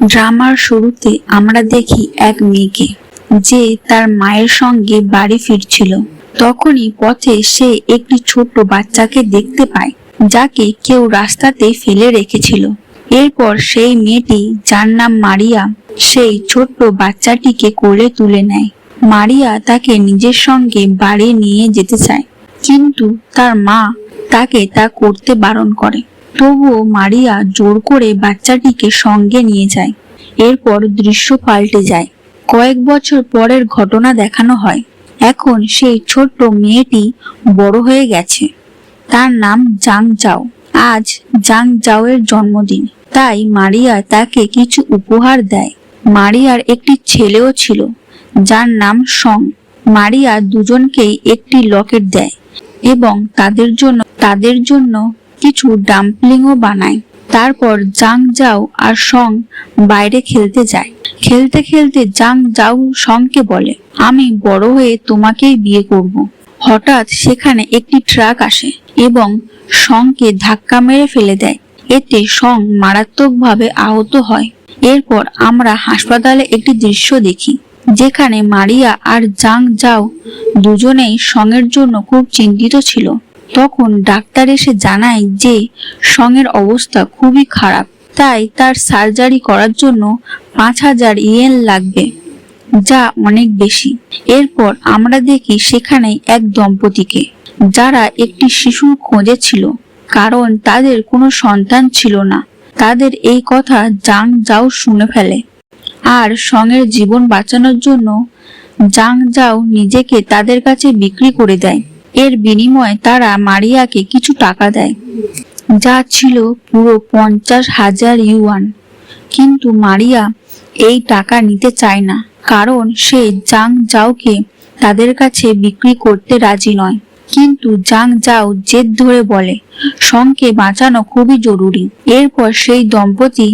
ড্রামার শুরুতে আমরা দেখি এক মেয়েকে, যে তার মায়ের সঙ্গে বাড়ি ফিরছিল। তখনই পথে সে একটি ছোট্ট বাচ্চাকে দেখতে পায়, যাকে কেউ রাস্তাতে ফেলে রেখেছিল। এরপর সেই মেয়েটি, যার নাম মারিয়া, সেই ছোট্ট বাচ্চাটিকে কোলে তুলে নেয়। মারিয়া তাকে নিজের সঙ্গে বাড়ি নিয়ে যেতে চায়, কিন্তু তার মা তাকে তা করতে বারণ করে। তবুও মারিয়া জোর করে বাচ্চাটিকে সঙ্গে নিয়ে যায়। এরপর দৃশ্য পাল্টে যায়। কয়েক বছর পরের ঘটনা দেখানো হয়। এখন সেই ছোট্ট মেয়েটি বড় হয়ে গেছে। তার নাম জাং জাও আজ জাং জাওয়ের জন্মদিন। তাই মারিয়া তাকে কিছু উপহার দেয়। মারিয়ার একটি ছেলেও ছিল, যার নাম সং। মারিয়া দুজনকেই একটি লকেট দেয় এবং তাদের জন্য তাদের জন্য কিছু ডাম্পলিংও বানায়। তারপর জাং যাও আর সং বাইরে খেলতে যায়। খেলতে খেলতে জাং যাও সংকে বলে, আমি বড় হয়ে তোমাকেই বিয়ে করব। হঠাৎ সেখানে একটি ট্রাক আসে এবং সংকে ধাক্কা মেরে ফেলে দেয়। এতে সং মারাত্মকভাবে আহত হয়। এরপর আমরা হাসপাতালে একটি দৃশ্য দেখি, যেখানে মারিয়া আর জাং যাও দুজনেই সঙের জন্য খুব চিন্তিত ছিল। তখন ডাক্তার এসে জানায় যে সঙের অবস্থা খুবই খারাপ। তাই তার সার্জারি করার জন্য পাঁচ হাজার ইয়েন লাগবে, যা অনেক বেশি। এরপর আমরা দেখি সেখানে এক দম্পতিকে, যারা একটি শিশুর খোঁজে ছিল কারণ তাদের কোনো সন্তান ছিল না। তাদের এই কথা জাং যাও শুনে ফেলে। আর সঙের জীবন বাঁচানোর জন্য জাং যাও নিজেকে তাদের কাছে বিক্রি করে দেয়। এর বিনিময়ে তারা মারিয়াকে কিছু টাকা দেয়। যা ছিল পুরো পঞ্চাশ হাজার ইউয়ান। কিন্তু মারিয়া এই টাকা নিতে চায় না, কারণ সে জাং যাওকে তাদের কাছে বিক্রি করতে রাজি নয়। কিন্তু জাং যাও জেদ ধরে বলে শংকে বাঁচানো খুবই জরুরি। এরপর সেই দম্পতি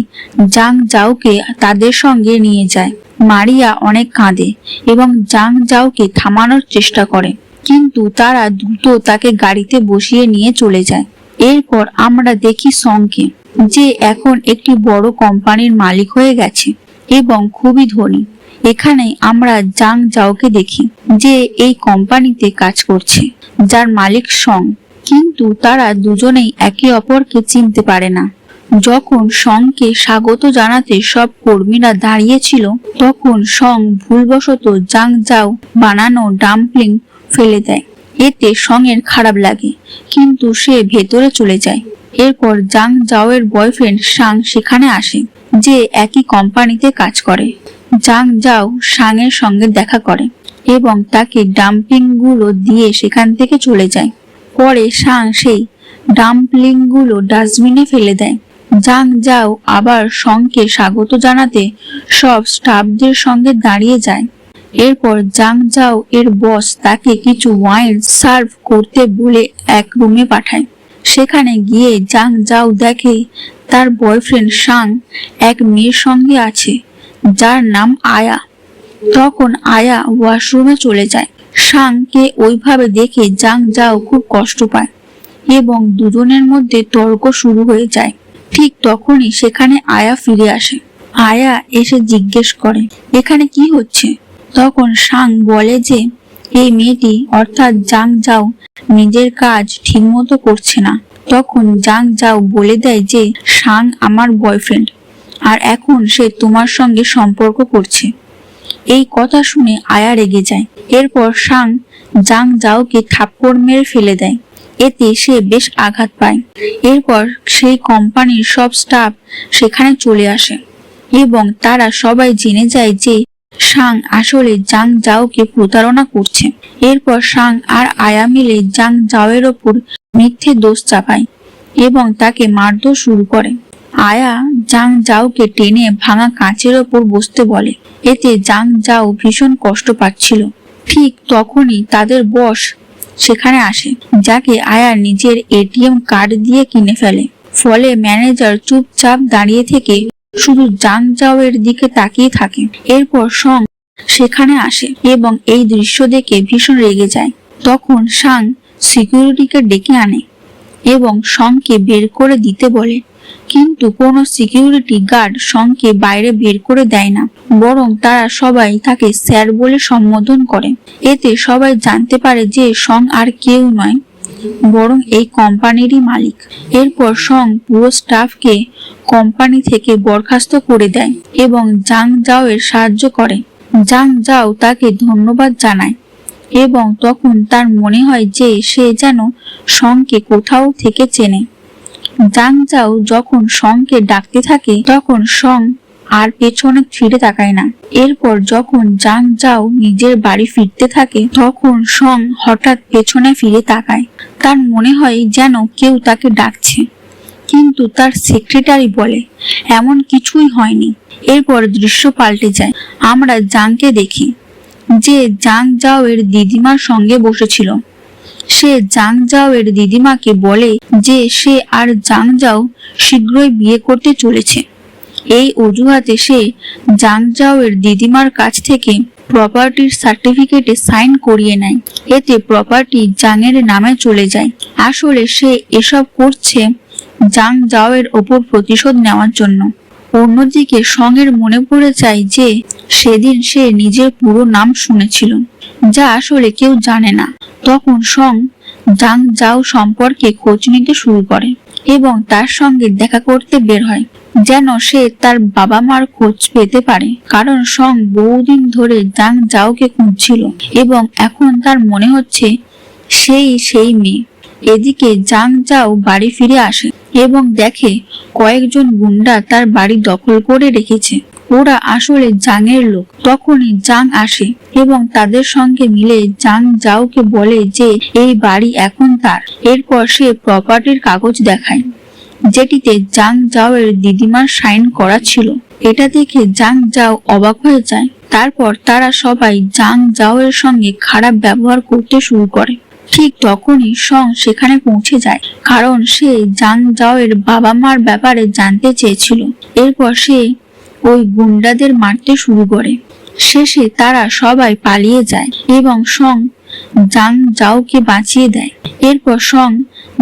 জাং যাওকে তাদের সঙ্গে নিয়ে যায়। মারিয়া অনেক কাঁদে এবং জাং যাওকে থামানোর চেষ্টা করে। কিন্তু তারা দ্রুত তাকে গাড়িতে বসিয়ে নিয়ে চলে যায়। এরপর আমরা দেখি সংকে যে এখন একটি বড় কোম্পানির মালিক হয়ে গেছে এবং খুবই ধনী। এখানে আমরা জাং যাওকে দেখি যে এই কোম্পানিতে কাজ করছে, যার মালিক সং। কিন্তু তারা দুজনেই একে অপরকে চিনতে পারে না। যখন সংকে স্বাগত জানাতে সব কর্মীরা দাঁড়িয়েছিল তখন সং ভুলবশত জাং যাও বানানো ডাম্পলিং ফেলে দেয়। এতে সঙের খারাপ লাগে, কিন্তু সে ভেতরে চলে যায়। এরপর জাং জাওয়ের বয়ফ্রেন্ড সাং সেখানে আসে, যে একই কোম্পানিতে কাজ করে। জাং যাও সাংয়ের সঙ্গে দেখা করে এবং তাকে ডাম্পলিংগুলো দিয়ে সেখান থেকে চলে যায়। পরে সাং সেই ডাম্পলিংগুলো ডাস্টবিনে ফেলে দেয়। জাং যাও আবার সঙ্গে স্বাগত জানাতে সব স্টাফদের সঙ্গে দাঁড়িয়ে যায়। এরপর জাং যাও এর বস তাকে কিছু ওয়াইন সার্ভ করতে বলে এক রুমে পাঠায়। সেখানে গিয়ে জাং যাও দেখে তার বয়ফ্রেন্ড সাং এক মেয়ের সঙ্গে আছে, যার নাম আয়া। তখন আয়া ওয়াশরুমে চলে যায়। সাংকে ওইভাবে দেখে জাং যাও খুব কষ্ট পায় এবং দুজনের মধ্যে তর্ক শুরু হয়ে যায়। ঠিক তখনই সেখানে আয়া ফিরে আসে। আয়া এসে জিজ্ঞেস করে, এখানে কি হচ্ছে? তখন সাং বলে যে, এই মেয়েটি অর্থাৎ জাং যাও, নিজের কাজ ঠিকমতো করছে না। তখন জাং যাও বলে দেয় যে সাং আমার বয়ফ্রেন্ড আর এখন সে তোমার সঙ্গে সম্পর্ক করছে। এই কথা শুনে আয়া রেগে যায়। এরপর সাং জাং যাওকে থাপ্পড় মেরে ফেলে দেয়। এতে সে বেশ আঘাত পায়। এরপর সেই কোম্পানির সব স্টাফ সেখানে চলে আসে এবং তারা সবাই জেনে যায় যে সাং আসলে জাং জাওকে প্রতারণা করছে। এরপর সাং আর আয়া মিলে জাং জাওয়ের ওপর মিথ্যে দোষ চাপায় এবং তাকে মারধর শুরু করে। আয়া জাং জাওকে টেনে ভাঙা কাঁচের ওপর বসতে বলে। এতে জাং জাও ভীষণ কষ্ট পাচ্ছিল। ঠিক তখনই তাদের বস সেখানে আসে, যাকে আয়া নিজের এটিএম কার্ড দিয়ে কিনে ফেলে। ফলে ম্যানেজার চুপচাপ দাঁড়িয়ে থেকে শুধু জাং জাওয়ের দিকে তাকিয়ে থাকে। এরপর সং সেখানে আসে এবং এই দৃশ্য দেখে ভীষণ রেগে যায়। তখন সাং সিকিউরিটিকে ডেকে আনে এবং সংকে বের করে দিতে বলে, কিন্তু কোনো সিকিউরিটি গার্ড সঙ্গকে বাইরে বের করে দেয় না, বরং তারা সবাই তাকে স্যার বলে সম্বোধন করে। এতে সবাই জানতে পারে যে সং আর কেউ নয়, বরং এই কোম্পানিরই মালিক। এরপর সং পুরো স্টাফকে কোম্পানি থেকে বরখাস্ত করে দেয় এবং জাং জাও এর সাহায্য করে। জাং জাও তাকে ধন্যবাদ জানায় এবং তখন তার মনে হয় যে সে যেন সংকে কোথাও থেকে চেনে। জাং জাও যখন সংকে ডাকতে থাকে, তখন সং আর পেছনে ফিরে তাকায় না। এরপর যখন জাং জাও নিজের বাড়ি ফিরতে থাকে, তখন সং হঠাৎ পেছনে ফিরে তাকায়। তার মনে হয় যেন কেউ তাকে ডাকছে। কিন্তু তার সেক্রেটারি বলে, এমন কিছুই হয়নি। এরপর দৃশ্য পাল্টে যায়। আমরা জাংকে দেখি, যে জাং জাও এর দিদিমার সঙ্গে বসেছিল। সে জাং জাও এর দিদিমাকে বলে যে সে আর জাং জাও শীঘ্রই বিয়ে করতে চলেছে। এই অজুহাতে সে জাং জাও এর দিদিমার কাছ থেকে প্রপার্টির সার্টিফিকেটে সাইন করিয়ে নেয়। এতে প্রপার্টি জাংয়ের নামে চলে যায়। আসলে সে এসব করছে জাং জাও এর ওপর প্রতিশোধ নেওয়ার জন্য। অন্যদিকে সঙ্গের মনে পড়ে যায় যে, সেদিন সে নিজের পুরো নাম শুনেছিল, যা আসলে কেউ জানে না। তখন সং জাং জাও সম্পর্কে খোঁজ নিতে শুরু করে এবং তার সঙ্গে দেখা করতে বের হয়, যেন সে তার বাবা মার খোঁজ পেতে পারে। কারণ সং বহুদিন ধরে জাং জাওকে খুঁজছিল এবং এখন তার মনে হচ্ছে, সেই সেই মেয়ে। এদিকে জাং জাও বাড়ি ফিরে আসে। এবং দেখে কয়েকজন গুন্ডা তার বাড়ি দখল করে রেখেছে। ওরা আসলে জাংয়ের লোক। তখনই জাং আসে এবং তাদের সঙ্গে মিলে জাং জাওকে বলে যে এই বাড়ি এখন তার। এরপর সে প্রপার্টির কাগজ দেখায়, যেটিতে জাং জাও এর দিদিমার সাইন করা ছিল। এটা দেখে জাং জাও অবাক হয়ে যায়। তারপর তারা সবাই জাং জাও এর সঙ্গে খারাপ ব্যবহার করতে শুরু করে। ঠিক তখনই সং সেখানে পৌঁছে যায়। কারণ সে জাং জাও এর বাবা মার ব্যাপারে জানতে চেয়েছিল। এরপর সে ওই গুন্ডাদের মারতে শুরু করে। শেষে তারা সবাই পালিয়ে যায় এবং সং জাং জাওকে বাঁচিয়ে দেয়। এরপর সং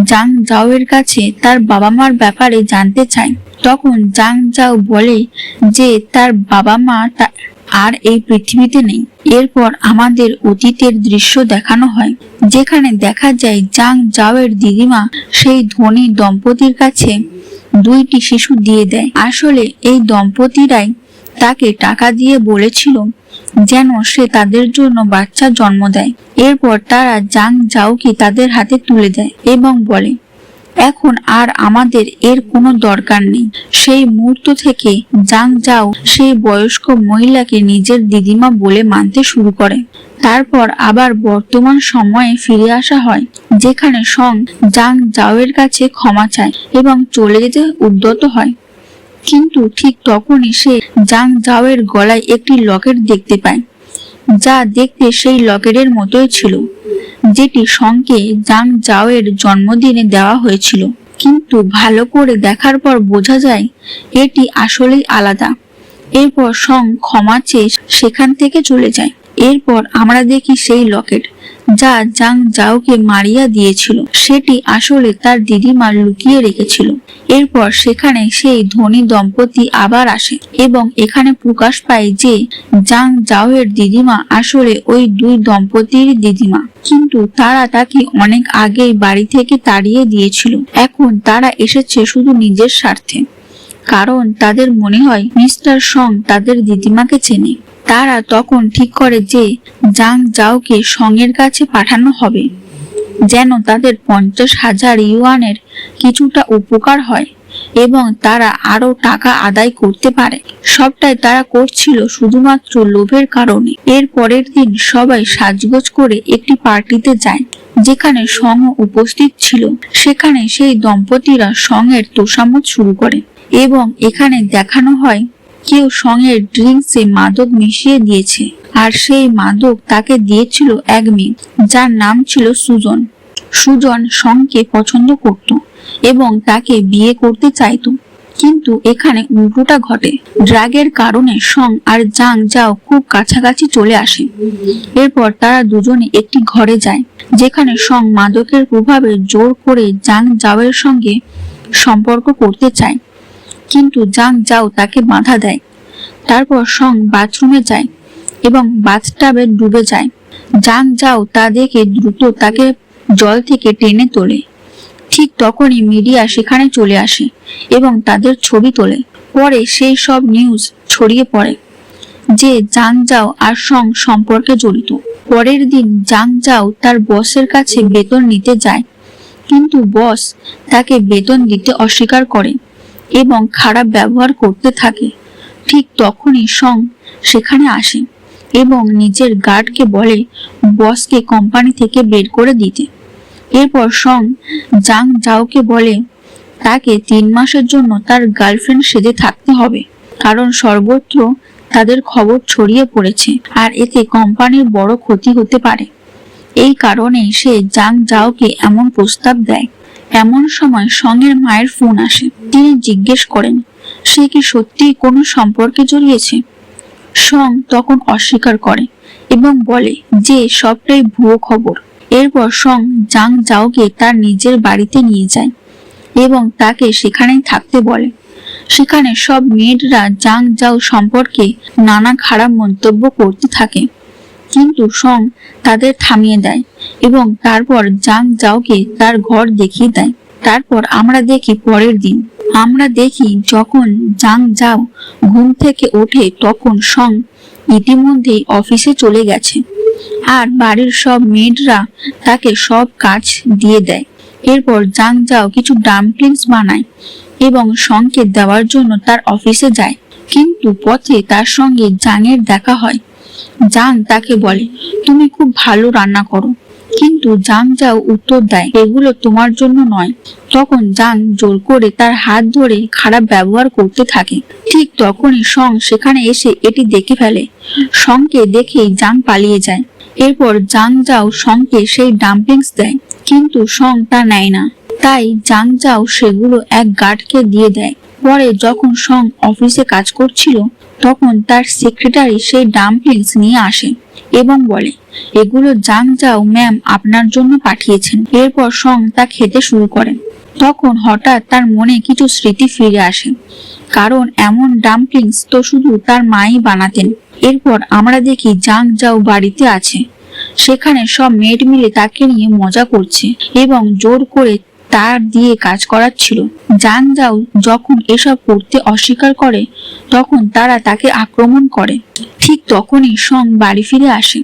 জাং জাওয়ের কাছে তার বাবা মার ব্যাপারে জানতে চায়। তখন জাং জাও বলে যে তার বাবা মা আর এই পৃথিবীতে নেই। এরপর আমাদের অতীতের দৃশ্য দেখানো হয়, যেখানে দেখা যায় জাং জাওয়ের দিদিমা সেই ধনী দম্পতির কাছে দুইটি শিশু দিয়ে দেয়। আসলে এই দম্পতিরাই তাকে টাকা দিয়ে বলেছিল যেন সে তাদের জন্য বাচ্চা জন্ম দেয়। এরপর তারা জাং জাওকে তাদের হাতে তুলে দেয় এবং বলে এখন আর আমাদের এর কোনো দরকার নেই। সেই মুহূর্ত থেকে জাং জাও সেই বয়স্ক মহিলাকে নিজের দিদিমা বলে মানতে শুরু করে। তারপর আবার বর্তমান সময়ে ফিরে আসা হয়, যেখানে সং জাং জাওয়ের কাছে ক্ষমা চায় এবং চলে যেতে উদ্যত হয়। কিন্তু ঠিক তখনই সে জাং জাওয়ের গলায় একটি লকেট দেখতে পায়। যা দেখতে সেই লকেটের মতোই ছিল, যেটি সঙ্গে জাং জাওয়ের জন্মদিনে দেওয়া হয়েছিল। কিন্তু ভালো করে দেখার পর বোঝা যায়, এটি আসলেই আলাদা। এরপর সং ক্ষমা চেয়ে সেখান থেকে চলে যায়। এরপর আমরা দেখি সেই লকেট যা জাং জাওকে মারিয়া দিয়েছিল। সেটি আসলে তার দিদিমা লুকিয়ে রেখেছিল। এরপর সেখানে সেই ধনী দম্পতি আবার আসে এবং এখানে প্রকাশ পায় যে জাং জাওয়ের দিদিমা আসলে ওই দুই দম্পতির দিদিমা। কিন্তু তারা তাকে অনেক আগেই বাড়ি থেকে তাড়িয়ে দিয়েছিল। এখন তারা এসেছে শুধু নিজের স্বার্থে। কারণ তাদের মনে হয় মিস্টার সং তাদের দিদিমাকে চেনে। তারা তখন ঠিক করে যে জাং জাওকে সঙ্গের কাছে পাঠানো হবে। যেন তাদের পঞ্চাশ হাজার ইউয়ানের কিছুটা উপকার হয় এবং তারা আরও টাকা আদায় করতে পারে। সবটাই তারা করছিল শুধুমাত্র লোভের কারণে। এর পরের দিন সবাই সাজগোজ করে একটি পার্টিতে যায়, যেখানে সং উপস্থিত ছিল। সেখানে সেই দম্পতিরা সঙ্গের তোষামত শুরু করে এবং এখানে দেখানো হয় কেউ সঙ্গের ড্রিঙ্কসে মাদক মিশিয়ে দিয়েছে। আর সেই মাদক তাকে দিয়েছিল এক মেয়ে, যার নাম ছিল সুজন। সুজন সঙ্গকে পছন্দ করত এবং তাকে বিয়ে করতে চাইতো। কিন্তু এখানে উল্টোটা ঘটে। ড্রাগের কারণে সং আর জাং যাও খুব কাছাকাছি চলে আসে। এরপর তারা দুজনে একটি ঘরে যায়, যেখানে সং মাদকের প্রভাবে জোর করে জাং জাওয়ের সঙ্গে সম্পর্ক করতে চায়। কিন্তু জাং যাও, তাকে বাধা দেয়। তারপর সং বাথরুমে যায় এবং বাথটাবে ডুবে যায়। জাং যাও, তা দেখে দ্রুত তাকে জল থেকে টেনে তোলে। ঠিক তখনই মিডিয়া সেখানে চলে আসে এবং তাদের ছবি তোলে। পরে সেই সব নিউজ ছড়িয়ে পড়ে যে জাং যাও আর সং সম্পর্কে জড়িত। পরের দিন জাং যাও তার বসের কাছে বেতন নিতে যায়। কিন্তু বস তাকে বেতন দিতে অস্বীকার করে। এবং খারাপ ব্যবহার করতে থাকে, ঠিক তখনই সং সেখানে আসে এবং নিজের গার্ডকে বলে বসকে কোম্পানি থেকে বের করে দিতে। এরপর সং জাং জাওকে বলে, তাকে তিন মাসের জন্য তার গার্লফ্রেন্ড সেজে থাকতে হবে, কারণ সর্বত্র তাদের খবর ছড়িয়ে পড়েছে আর এতে কোম্পানির বড় ক্ষতি হতে পারে। এই কারণে সে জাং জাওকে এমন প্রস্তাব দেয়। এমন সময় সঙ্গের মায়ের ফোন আসে। তিনি জিজ্ঞেস করেন, সে কি সত্যিই কোনো সম্পর্কে জড়িয়েছে? সং তখন অস্বীকার করে এবং বলে, যে সবটাই ভুয়ো খবর। এরপর সং জাং জাওকে তার নিজের বাড়িতে নিয়ে যায় এবং তাকে সেখানেই থাকতে বলে। সেখানে সব মেয়েরা জাং জাও সম্পর্কে নানা খারাপ মন্তব্য করতে থাকে। কিন্তু সং তাদের থামিয়ে দেয় এবং তারপর জাং জাওকে তার ঘর দেখিয়ে দেয়। তারপর আমরা দেখি পরের দিন। আমরা দেখি যখন জাং যাও ঘুম থেকে ওঠে তখন সং ইতিমধ্যেই অফিসে চলে গেছে। আর বাড়ির সব মেয়েরা তাকে সব কাজ দিয়ে দেয়। এরপর জাং যাও কিছু ডাম্পলিংস বানায় এবং সঙ্গে দেওয়ার জন্য তার অফিসে যায়। কিন্তু পথে তার সঙ্গে জাংয়ের দেখা হয়। জাং তাকে বলে, তুমি খুব ভালো রান্না করো। কিন্তু জাং যাও উত্তর দেয়, এগুলো তোমার জন্য নয়। তখন জাং জোর করে তার হাত ধরে খারাপ ব্যবহার করতে থাকে। ঠিক তখনই সং সেখানে এসে এটি দেখে ফেলে। সংকে দেখেই জাং পালিয়ে যায়। এরপর জাং যাও সংকে সেই ডাম্পলিংস দেয়, কিন্তু সং তা নেয় না। তাই জাং যাও সেগুলো এক গার্ডকে দিয়ে দেয়। পরে যখন সং অফিসে কাজ করছিল তখন তার সেক্রেটারি সেই ডাম্পলিংস নিয়ে আসে এবং বলে, এগুলো জাং যাও ম্যাম আপনার জন্য পাঠিয়েছেন। এরপর সং তা খেতে শুরু করেন তখন হঠাৎ তার মনে কিছু স্মৃতি ফিরে আসে। কারণ এমন ডাম্পলিংস তো শুধু তার মাই বানাতেন। এরপর আমরা দেখি জাং যাও বাড়িতে আছে। সেখানে সব মেয়েট মিলে তাকে নিয়ে মজা করছে এবং জোর করে তার দিয়ে কাজ করাচ্ছিল। জান যাও যখন এসব করতে অস্বীকার করে, তখন তারা তাকে আক্রমণ করে। ঠিক তখনই সং বাড়ি ফিরে আসে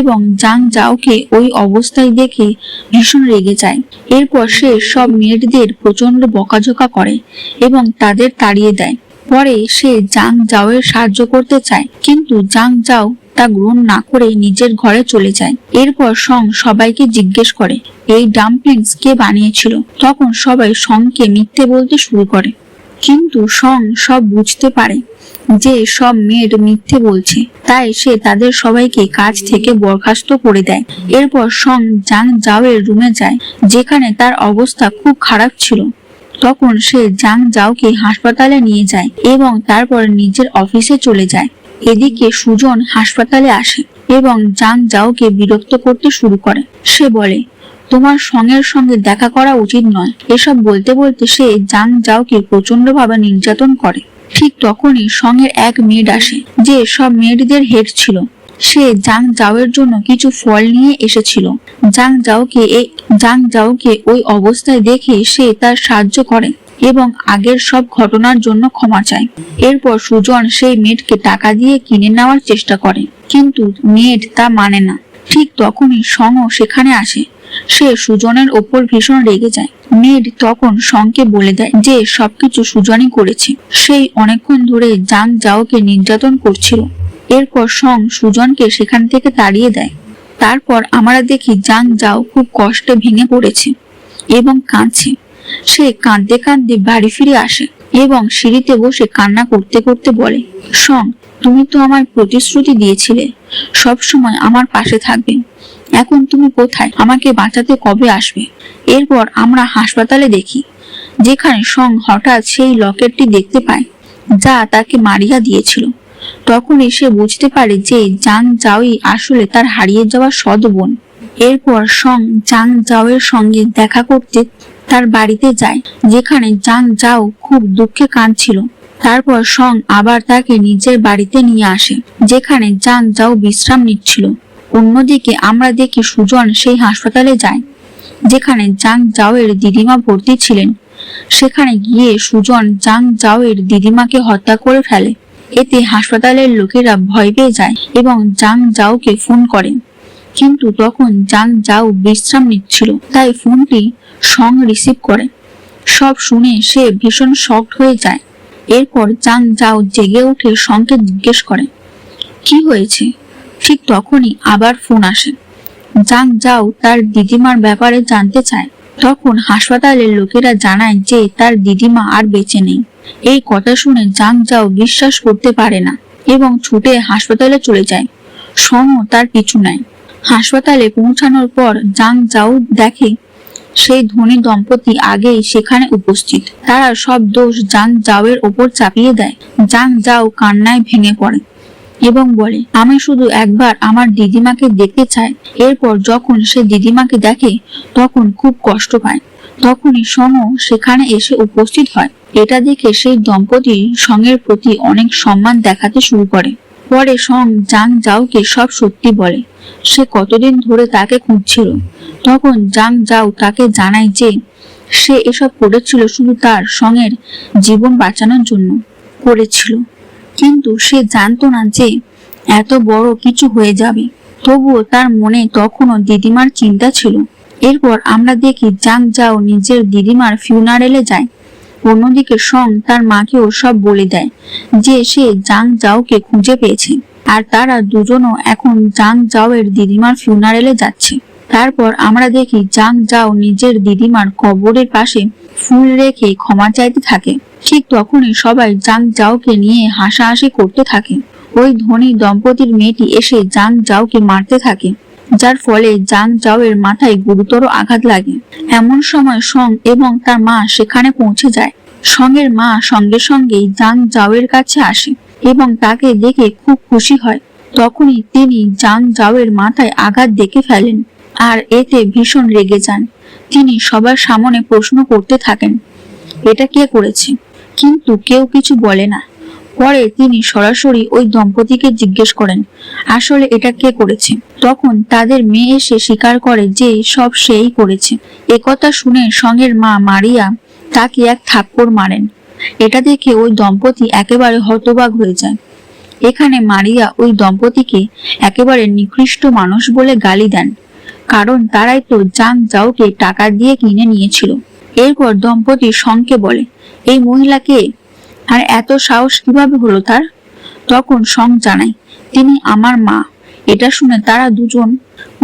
এবং জাং জাওকে ওই অবস্থায় দেখে ভীষণ রেগে যায়। এরপর সে সব মেয়েদের প্রচণ্ড বকাঝোকা করে এবং তাদের তাড়িয়ে দেয়। পরে সে জাং জাওয়ের সাহায্য করতে চায়, কিন্তু জাং জাও তা গ্রহণ না করে নিজের ঘরে চলে যায়। এরপর সং সবাইকে জিজ্ঞেস করে, এই ডাম্পলিংস কে বানিয়েছিল? তখন সবাই সংকে মিথ্যে বলতে শুরু করে। কিন্তু সং সব বুঝতে পারে যে সব মেয়ের মিথ্যে বলছে। তাই সে তাদের সবাইকে কাজ থেকে বরখাস্ত করে দেয়। এরপর সং জাং জাওয়ের রুমে যায়, যেখানে তার অবস্থা খুব খারাপ ছিল। তখন সে জাং জাওকে হাসপাতালে নিয়ে যায় এবং তারপর নিজের অফিসে চলে যায়। এদিকে সুজন হাসপাতালে আসে এবং জাং জাওকে বিরক্ত করতে শুরু করে। সে বলে, তোমার সঙ্গের সঙ্গে দেখা করা উচিত নয়। এসব বলতে বলতে সে জাং জাওকে প্রচন্ডভাবে নির্যাতন করে। ঠিক তখনই সঙ্গের এক মেয়েড আসে, যে সব মেয়েদের হেড ছিল। সে জাং জাওয়ের জন্য কিছু ফল নিয়ে এসেছিল। জাং জাওকে জাং জাওকে ওই অবস্থায় দেখে সে তার সাহায্য করে এবং আগের সব ঘটনার জন্য ক্ষমা চায়। এরপর সুজন সেই মেয়েটকে টাকা দিয়ে কিনে নেওয়ার চেষ্টা করে, কিন্তু মেয়েট তা মানে না। ঠিক তখনই সং সেখানে আসে। সে সুজনের ওপর ভীষণ রেগে যায়। মেড তখন সংকে বলে দেয় যে সবকিছু সুজনই করেছে। সেই অনেকক্ষণ ধরে জাং জাওকে নির্যাতন করছিল। এরপর সং সুজনকে সেখান থেকে তাড়িয়ে দেয়। তারপর আমরা দেখি জাং যাও খুব কষ্টে ভেঙে পড়েছে এবং কাঁদছে। সে কাঁদতে কাঁদতে বাড়ি ফিরে আসে এবং সিঁড়িতে বসে কান্না করতে করতে বলে, সং, তুমি তো আমার প্রতিশ্রুতি দিয়েছিলে, সব সময় আমার পাশে থাকবে। এখন তুমি কোথায়? আমাকে বাঁচাতে কবে আসবে? এরপর আমরা হাসপাতালে দেখি, যেখানে সং হঠাৎ সেই লকেটটি দেখতে পায়, যা তাকে মারিয়া দিয়েছিল। তখন এসে বুঝতে পারে যে জাং জাওই আসলে তার হারিয়ে যাওয়া সৎ বোন। এরপর সং জাং জাওয়ের সঙ্গে দেখা করতে তার বাড়িতে যায়, যেখানে জাং যাও খুব দুঃখে কাঁদছিল। তারপর সং আবার তাকে নিজের বাড়িতে নিয়ে আসে, যেখানে জাং যাও বিশ্রাম নিচ্ছিল। অন্যদিকে আমরা দেখি সুজন সেই হাসপাতালে যায়, যেখানে জাং জাওয়ের দিদিমা ভর্তি ছিলেন। সেখানে গিয়ে সুজন জাং জাওয়ের দিদিমাকে হত্যা করে ফেলে। এতে হাসপাতালের লোকেরা ভয় পেয়ে যায় এবং জাং জাওকে ফোন করে। কিন্তু তখন জাং জাও বিশ্রাম নিচ্ছিল, তাই ফোনটি সং রিসিভ করে। সব শুনে সে ভীষণ শকড হয়ে যায়। এরপর জাং জাও জেগে উঠে সঙ্গে জিজ্ঞেস করে, কি হয়েছে? ঠিক তখনই আবার ফোন আসে। জাং যাও তার দিদিমার ব্যাপারে জানতে চায়। তখন হাসপাতালের লোকেরা জানায় যে তার দিদিমা আর বেঁচে নেই। এই কথা শুনে জাং যাও বিশ্বাস করতে পারে না এবং ছুটে হাসপাতালে চলে যায়। সনও তার পিছু নেয়। হাসপাতালে পৌঁছানোর পর জাং যাও দেখে সেই ধনী দম্পতি আগেই সেখানে উপস্থিত। তারা সব দোষ জাং জাওয়ের ওপর চাপিয়ে দেয়। জাং যাও কান্নায় ভেঙে পড়ে। এবং বলে, আমি শুধু একবার আমার দিদিমাকে দেখতে চাই। এরপর যখন সে দিদিমাকে দেখে, তখন খুব কষ্ট পায়। তখনই সং সেখানে এসে উপস্থিত হয়। এটা দেখে সেই দম্পতি সঙ্গের প্রতি অনেক সম্মান দেখাতে শুরু করে। পরে সং জাং যাওকে সব সত্যি বলে। সে কতদিন ধরে তাকে খুঁজছিল। তখন জাং যাও তাকে জানায় যে, সে এসব করেছিল শুধু তার সঙ্গের জীবন বাঁচানোর জন্য করেছিল। কিন্তু সে জানতো না যে এত বড় কিছু হয়ে যাবে। তবুও তার মনে তখনও দিদিমার চিন্তা ছিল। এরপর আমরা দেখি জাং যাও নিজের দিদিমার ফিউনারেলে যায়। অন্যদিকে সং তার মাকেও সব বলে দেয় যে সে জাং যাওকে খুঁজে পেয়েছে। আর তারা দুজনও এখন জাং যাওয়ের দিদিমার ফিউনারেলে যাচ্ছে। তারপর আমরা দেখি জাং যাও নিজের দিদিমার কবরের পাশে ফুল রেখে ক্ষমা চাইতে থাকে। ঠিক তখনই সবাই জাং যাওকে নিয়ে হাসাহাসি করতে থাকে। ওই ধনী দম্পতির মেয়েটি এসে জাং যাওকে মারতে থাকে, যার ফলে জাং জাওয়ের মাথায় গুরুতর আঘাত লাগে। এমন সময় সং এবং তার মা সেখানে পৌঁছে যায়। সঙ্গের মা সঙ্গে সঙ্গেই জাং জাওয়ের কাছে আসে এবং তাকে দেখে খুব খুশি হয়। তখনই তিনি জাং জাওয়ের মাথায় আঘাত দেখে ফেলেন আর এতে ভীষণ রেগে যান। তিনি সবার সামনে প্রশ্ন করতে থাকেন, এটা কে করেছে? কিন্তু কেউ কিছু বলে না। পরে তিনি সরাসরি ওই দম্পতিকে জিজ্ঞেস করেন, আসলে এটা কে করেছে? তখন তাদের মেয়ে এসে স্বীকার করে যে সব সেই করেছে। একথা শুনে সঙ্গের মা মারিয়া তাকে এক থাপ্পড় মারেন। এটা দেখে ওই দম্পতি একেবারে হতবাক হয়ে যায়। এখানে মারিয়া ওই দম্পতিকে একেবারে নিকৃষ্ট মানুষ বলে গালি দেন, কারণ তারাই তো জাং জাওকে টাকা দিয়ে কিনে নিয়েছিল। এরপর দম্পতি শংকে বলে, এই মহিলাকে আর এত সাহস কীভাবে হলো তার? তখন সং জানায়, তিনি আমার মা। এটা শুনে তারা দুজন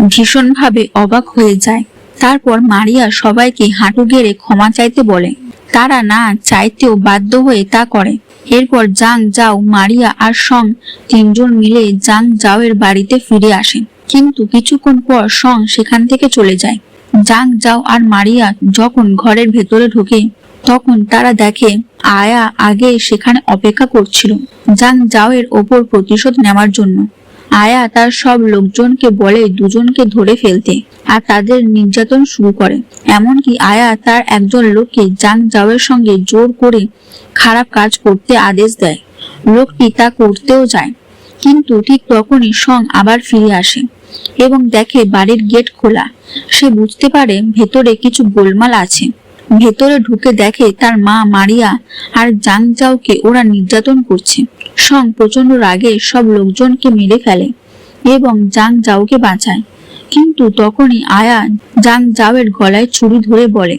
ভীষণভাবে অবাক হয়ে যায়। তারপর মারিয়া সবাইকে হাঁটু গেড়ে ক্ষমা চাইতে বলে, তারা না চাইতেও বাধ্য হয়ে তা করে। এরপর জাং যাও, মারিয়া আর সং তিনজন মিলে জাং যাওয়ের বাড়িতে ফিরে আসেন কিন্তু কিছুক্ষণ পর সং সেখান থেকে চলে যায়। জাং যাও আর মারিয়া যখন ঘরের ভেতরে ঢোকে, তখন তারা দেখে আয়া আগে সেখানে অপেক্ষা করছিল। জাং জাওয়ের ওপর প্রতিশোধ নেওয়ার জন্য। আয়া তার সব লোকজনকে বলে দুজনকে ধরে ফেলতে আর তাদের নির্যাতন শুরু করে। এমনকি আয়া তার একজন লোককে জাং জাওয়ের সঙ্গে জোর করে খারাপ কাজ করতে আদেশ দেয়। লোকটি তা করতেও যায়। কিন্তু ঠিক তখনই সং আবার ফিরে আসে এবং দেখে বাড়ির গেট খোলা। সে বুঝতে পারে ভেতরে কিছু গোলমাল আছে। ভেতরে ঢুকে দেখে তার মা মারিয়া আর জাং জাওকে ওরা নির্যাতন করছে। সং প্রচণ্ড রাগে সব লোকজনকে মেরে ফেলে এবং জাং জাওকে বাঁচায়। কিন্তু তখনই আয়া জাং জাওয়ের গলায় ছুরি ধরে বলে,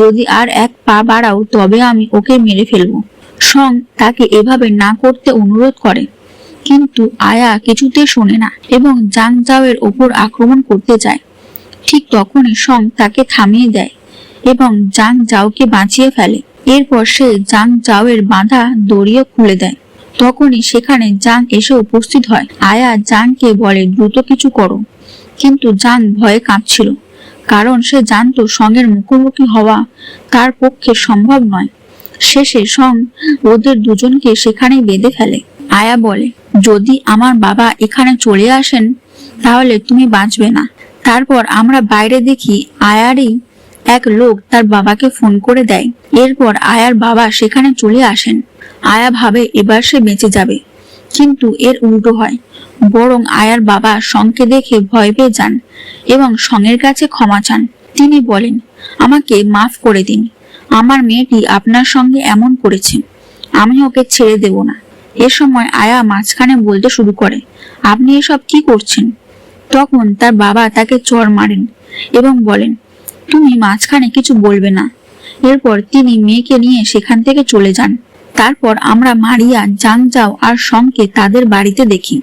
যদি আর এক পা বাড়াও তবে আমি ওকে মেরে ফেলব। সং তাকে এভাবে না করতে অনুরোধ করে। কিন্তু আয়া কিছুতে শোনে না এবং জাং জাওয়ের ওপর আক্রমণ করতে যায়। ঠিক তখনই সং তাকে থামিয়ে দেয় এবং জাং জাওকে বাঁচিয়ে ফেলে। এরপর সে জাং জাওয়ের বাঁধা দড়িও খুলে দেয়। তখনই সেখানে জাং এসে উপস্থিত হয়। আয়া জাংকে বলে, দ্রুত কিছু করো। কিন্তু জাং ভয়ে কাঁপছিল কারণ সে জানতো সঙ্গের মুখোমুখি হওয়া তার পক্ষে সম্ভব নয়। শেষে সং ওদের দুজনকে সেখানেই বেঁধে ফেলে। আয়া বলে, যদি আমার বাবা এখানে চলে আসেন, তাহলে তুমি বাঁচবে না। তারপর আমরা বাইরে দেখি আয়ারই এক লোক তার বাবাকে ফোন করে দেয়। এরপর আয়ার বাবা সেখানে চলে আসেন। আয়া ভাবে এবার সে বেঁচে যাবে। কিন্তু এর উল্টো হয়। বরং আয়ার বাবা সঙ্গকে দেখে ভয় পেয়ে যান এবং সঙ্গের কাছে ক্ষমা চান। তিনি বলেন, আমাকে মাফ করে দিন। আমার মেয়েটি আপনার সঙ্গে এমন করেছে। আমি ওকে ছেড়ে দেব না। এ সময় আয়া মাঝখানে বলতে শুরু করে, আপনি এসব কি করছেন? তখন তার বাবা তাকে চর মারেন এবং বলেন, তুমি মাঝখানে কিছু বলবে না। এরপর তিনি মেয়েকে নিয়ে সেখান থেকে চলে যান। তারপর আমরা মারিয়া জাং যাও আর সঙ্গে তাদের বাড়িতে দেখি।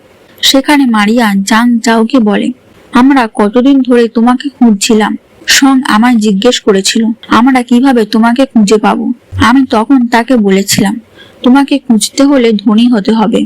সেখানে মারিয়া জাং যাওকে বলে, আমরা কতদিন ধরে তোমাকে খুঁজছিলাম। সং আমায় জিজ্ঞেস করেছিল, আমরা কীভাবে তোমাকে খুঁজে পাবো আমি তখন তাকে বলেছিলাম তোমাকে খুঁজতে হলে ধনী হতে হবে।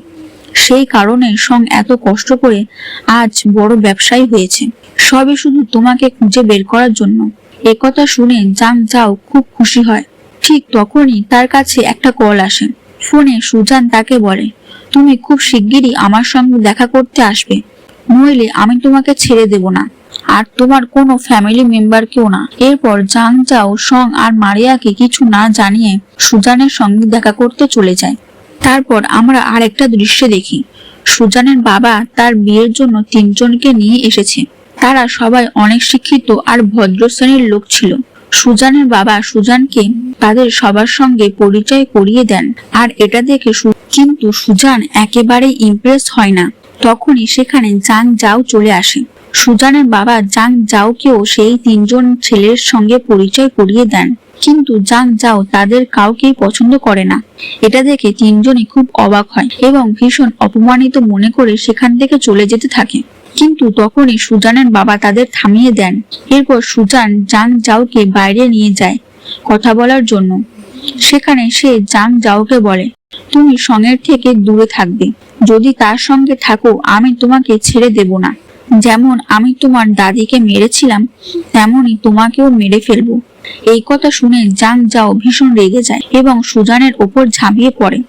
সেই কারণে সং এত কষ্ট করে আজ বড় ব্যবসায়ী হয়েছে। সবই শুধু তোমাকে খুঁজে বের করার জন্য। একথা শুনে জাং যাও খুব খুশি হয়। ঠিক তখনই তার কাছে একটা কল আসে। ফোনে সুজান তাকে বলে, তুমি খুব শিগগিরই আমার সঙ্গে দেখা করতে আসবে। নইলে আমি তোমাকে ছেড়ে দেব না। আর তোমার কোনো ফ্যামিলি মেম্বার মেম্বারকেও না। এরপর জাং যাও সং আর মারিয়াকে কিছু না জানিয়ে সুজানের সঙ্গে দেখা করতে চলে যায়। তারপর আমরা আরেকটা দৃশ্য দেখি। সুজানের বাবা তার বিয়ের জন্য তিনজনকে নিয়ে এসেছে। তারা সবাই অনেক শিক্ষিত আর ভদ্র শ্রেণির লোক ছিল। সুজানের বাবা সুজানকে তাদের সবার সঙ্গে পরিচয় করিয়ে দেন। আর এটা দেখে কিন্তু সুজান একেবারে ইমপ্রেস হয় না। তখনই সেখানে জাং যাও চলে আসে। সুজানের বাবা জাং যাওকেও সেই তিনজন ছেলের সঙ্গে পরিচয় করিয়ে দেন। কিন্তু জাং যাও তাদের কাউকেই পছন্দ করে না। এটা দেখে তিনজনই খুব অবাক হয় এবং ভীষণ অপমানিত মনে করে সেখান থেকে চলে যেতে থাকে। কিন্তু তখনই সুজানের বাবা তাদের থামিয়ে দেন। এরপর সুজান জাং যাওকে বাইরে নিয়ে যায় কথা বলার জন্য। সেখানে সে জাং যাওকে বলে, তুমি সঙ্গের থেকে দূরে থাকবে। যদি তার সঙ্গে থাকো, আমি তোমাকে ছেড়ে দেব না। যেমন আমি তোমার দাদিকে মেরেছিলাম, তেমনি তোমাকেও মেরে ফেলব। এই কথা শুনে জাং যাও ভীষণ রেগে যায় এবং সুজানের ওপর ঝাঁপিয়ে পড়ে।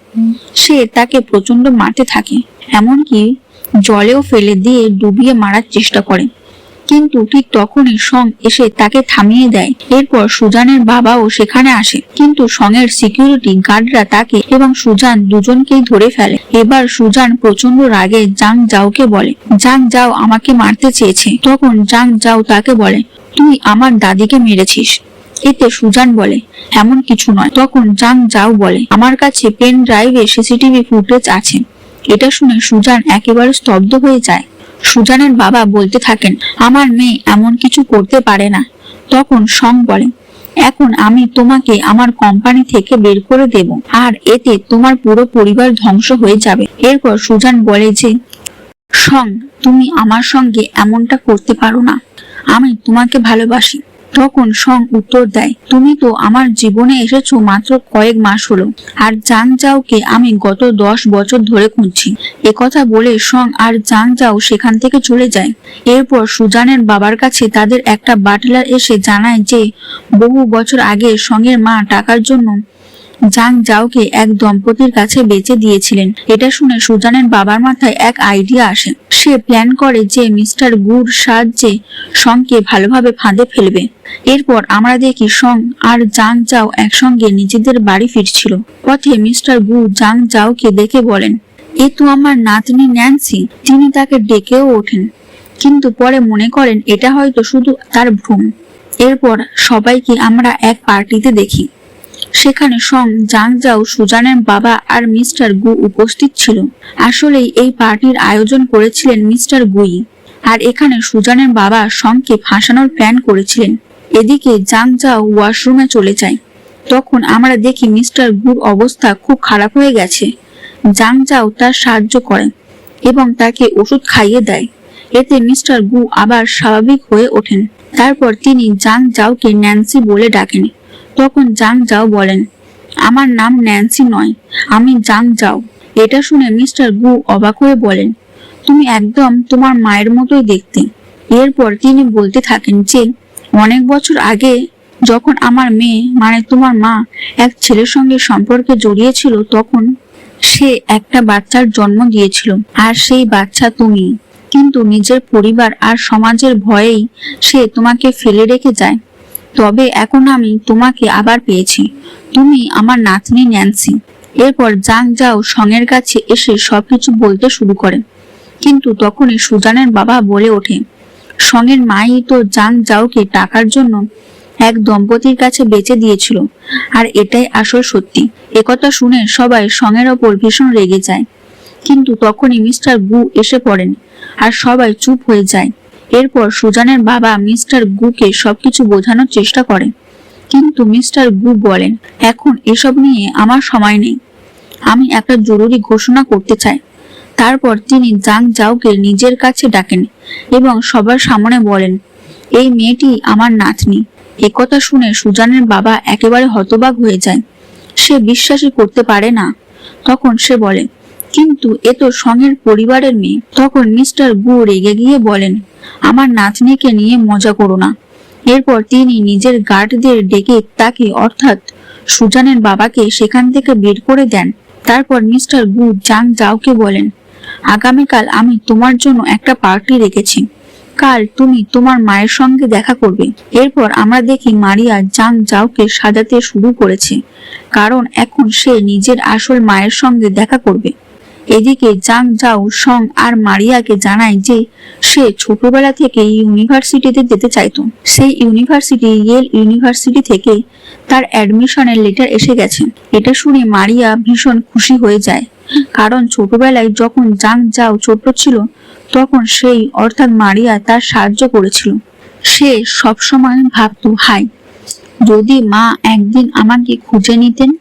সে তাকে প্রচণ্ড মারতে থাকে, এমনকি জলেও ফেলে দিয়ে ডুবিয়ে মারার চেষ্টা করে। কিন্তু ঠিক তখনই সং এসে তাকে থামিয়ে দেয়। এরপর সুজানের বাবাও সেখানে আসে। কিন্তু সঙের সিকিউরিটি গার্ডরা তাকে এবং সুজান দুজনকেই ধরে ফেলে। এবার সুজান প্রচণ্ড রাগে জাং যাওকে বলে, জাং যাও আমাকে মারতে চেয়েছে। তখন জাং যাও তাকে বলে, তুই আমার দাদিকে মেরেছিস। এতে সুজান বলে, এমন কিছু নয়। তখন জাং যাও বলে, আমার কাছে পেন ড্রাইভে সিসিটিভি ফুটেজ আছে। এটা শুনে সুজান একেবারে স্তব্ধ হয়ে যায়। সুজানের বাবা বলতে থাকেন, আমার মেয়ে এমন কিছু করতে পারে না। তখন সং বলে, এখন আমি তোমাকে আমার কোম্পানি থেকে বের করে দেব, আর এতে তোমার পুরো পরিবার ধ্বংস হয়ে যাবে। এরপর সুজান বলে যে, সং, তুমি আমার সঙ্গে এমনটা করতে পারো না। আমি তোমাকে ভালোবাসি। তখন সং উত্তর দেয়, তুমি তো আমার জীবনে এসেছ মাত্র কয়েক মাস হলো, আর জাং জাওকে আমি গত দশ বছর ধরে খুঁজছি। কথা বলে সং আর জাং যাও সেখান থেকে চলে যায়। এরপর সুজানের বাবার কাছে তাদের একটা বাটলার এসে জানায় যে, বহু বছর আগে সঙ্গের মা টাকার জন্য জাং যাওকে এক দম্পতির কাছে বেচে দিয়েছিলেন। এটা শুনে সুজানের বাবার মাথায় এক আইডিয়া আসে। সে প্ল্যান করে যে মিস্টার গুর সাহায্যে সংকে ভালোভাবে ফাঁদে ফেলবে। এরপর আমরা দেখি সং আর জাং যাও একসঙ্গে নিজেদের বাড়ি ফিরছিল। পথে মিস্টার গু জাং যাওকে দেখে বলেন, এ তো আমার নাতনি ন্যান্সি তিনি তাকে ডেকেও ওঠেন। কিন্তু পরে মনে করেন এটা হয়তো শুধু তার ভ্রম এরপর সবাইকে আমরা এক পার্টিতে দেখি। সেখানে সং জাং যাও সুজানের বাবা আর মিস্টার গু উপস্থিত ছিল। আসলেই এই পার্টির আয়োজন করেছিলেন মিস্টার গুই। আর এখানে সুজানের বাবা সংকে ফাঁসানোর প্ল্যান করেছিলেন। এদিকে জাং যাও ওয়াশরুমে চলে যায়। তখন আমরা দেখি মিস্টার গুর অবস্থা খুব খারাপ হয়ে গেছে। জাং যাও তার সাহায্য করে এবং তাকে ওষুধ খাইয়ে দেয়। এতে মিস্টার গু আবার স্বাভাবিক হয়ে ওঠেন। তারপর তিনি জাং যাওকে ন্যান্সি বলে ডাকেন। তখন জাং যাও বলেন, আমার নাম ন্যান্সি নয়, আমি জাং যাও। এটা শুনে মিস্টার গু অবাক হয়ে বলেন, তুমি একদম তোমার মায়ের মতোই দেখতে। এরপর তিনি বলতে থাকেন যে, অনেক বছর আগে যখন আমার মেয়ে মানে তোমার মা, এক ছেলের সঙ্গে সম্পর্কে জড়িয়েছিল, তখন সে একটা বাচ্চার জন্ম দিয়েছিল, আর সেই বাচ্চা তুমি। কিন্তু নিজের পরিবার আর সমাজের ভয়েই সে তোমাকে ফেলে রেখে যায়। তবে এখন আমি তোমাকে আবার পেয়েছি। তুমি আমার নাতনি ন্যান্সি। এরপর জাং যাও সঙের কাছে এসে সবকিছু বলতে শুরু করে। কিন্তু তখনই সুজানের বাবা বলে ওঠে, সঙের মাই তো জাং যাওকে টাকার জন্য এক দম্পতির কাছে বেঁচে দিয়েছিল। আর এটাই আসল সত্যি। একথা শুনে সবাই সঙের ওপর ভীষণ রেগে যায়। কিন্তু তখনই মিস্টার গু এসে পড়েন, আর সবাই চুপ হয়ে যায়। এরপর সুজানের বাবা মিস্টার গুকে সবকিছু বোঝানোর চেষ্টা করে। কিন্তু মিস্টার গু বলেন, এখন এসব নিয়ে আমার সময় নেই। আমি একটা জরুরি ঘোষণা করতে চাই। তারপর তিনি জাং জাওকে নিজের কাছে ডাকেন এবং সবার সামনে বলেন, এই মেয়েটি আমার নাতনি। একথা শুনে সুজানের বাবা একেবারে হতবাক হয়ে যায়। সে বিশ্বাসই করতে পারে না। তখন সে বলে কিন্তু এ তো সঙ্গের পরিবারের মেয়ে। তখন মিস্টার গু রেগে গিয়ে বলেন, আমার নাতনিকে নিয়ে মজা করো না। এরপর তিনি নিজের গার্ডদের ডেকে তাকে, অর্থাৎ সুজানের বাবাকে, সেখান থেকে বের করে দেন। তারপর মিস্টার গু জাং জাওকে বলেন, আগামীকাল আমি তোমার জন্য একটা পার্টি রেখেছি। কাল তুমি তোমার মায়ের সঙ্গে দেখা করবে। এরপর আমরা দেখি মারিয়া জাং জাওকে সাজাতে শুরু করেছে, কারণ এখন সে নিজের আসল মায়ের সঙ্গে দেখা করবে। এদিকে জাং জাও সং আর মারিয়াকে জানায় যে সে ছোটবেলা থেকে ইউনিভার্সিটিতে যেতে চাইতো। সেই ইউনিভার্সিটি, ইয়েল ইউনিভার্সিটি থেকে তার অ্যাডমিশনের লেটার এসে গেছে। এটা শুনে মারিয়া ভীষণ খুশি হয়ে যায়। কারণ ছোটবেলায় যখন জাং জাও ছোট ছিল, তখন সেই অর্থাৎ মারিয়া তার সাহায্য করেছিল। সে সবসময় ভাবতো, হাই, যদি মা একদিন আমাকে খুঁজে নিতেন,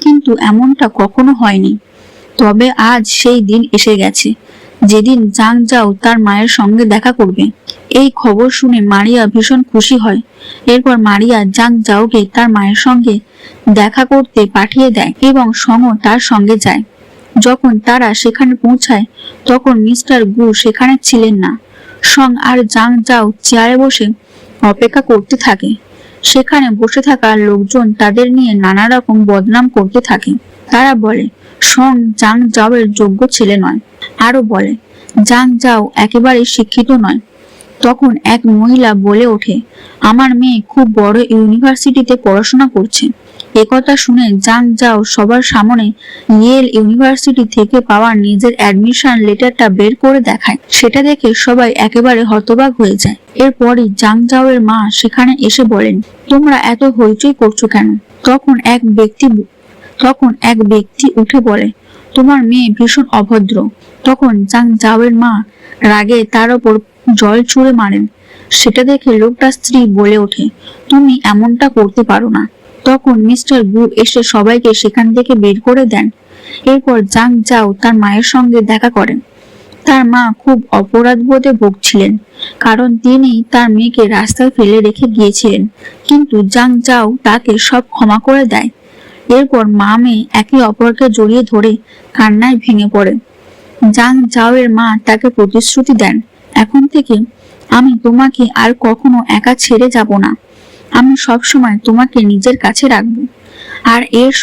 কিন্তু এমনটা কখনো হয়নি। তবে আজ সেই দিন এসে গেছে। যেদিন জাং যাও তার মায়ের সঙ্গে দেখা করবে। এই খবর শুনে মারিয়া ভীষণ খুশি হয়। এরপর মারিয়া জাং যাওকে তার মায়ের সঙ্গে দেখা করতে পাঠিয়ে দেয় এবং সঙ্গ তার সঙ্গে যায়। যখন তারা সেখানে পৌঁছায়, তখন মিস্টার গু সেখানে ছিলেন না। সং আর জাং যাও চেয়ারে বসে অপেক্ষা করতে থাকে। সেখানে বসে থাকা লোকজন তাদের নিয়ে নানা রকম বদনাম করতে থাকে। তারা বলে সং জাং যাওয়ের যোগ্য ছেলে নয়। আরও বলে, জাং যাও একেবারে শিক্ষিত নয়। তখন এক মহিলা বলে ওঠে, আমার মেয়ে খুব বড় ইউনিভার্সিটিতে পড়াশোনা করছে। একথা শুনে জাং যাও সবার সামনে ইয়েল ইউনিভার্সিটি থেকে পাওয়া নিজের অ্যাডমিশন লেটারটা বের করে দেখায়। সেটা দেখে সবাই একেবারে হতবাক হয়ে যায়। এরপরই জাং যাওয়ের মা সেখানে এসে বলেন, তোমরা এত হইচই করছ কেন? তখন এক ব্যক্তি তখন এক ব্যক্তি উঠে বলে, তোমার মেয়ে ভীষণ অভদ্র। তখন জাং জাওয়ের মা রাগে তার ওপর জল ছুঁড়ে মারেন। সেটা দেখে লোকটার স্ত্রী বলে ওঠে, তুমি এমনটা করতে পারো না। তখন মিস্টার গু এসে সবাইকে সেখান থেকে বের করে দেন। এরপর জাং জাও তার মায়ের সঙ্গে দেখা করেন। তার মা খুব অপরাধ বোধে ভুগছিলেন, কারণ তিনি তার মেয়েকে রাস্তায় ফেলে রেখে গিয়েছিলেন। কিন্তু জাং জাও তাকে সব ক্ষমা করে দেয়। এরপর মা মেয়ে একে অপরকে জড়িয়ে ধরে কান্নায় ভেঙে পড়ে। জাং এর মা তাকে প্রতিশ্রুতি দেন, এখন থেকে আমি তোমাকে আর কখনো একা ছেড়ে যাব না। আমি সবসময় তোমাকে নিজের কাছে রাখব। আর এর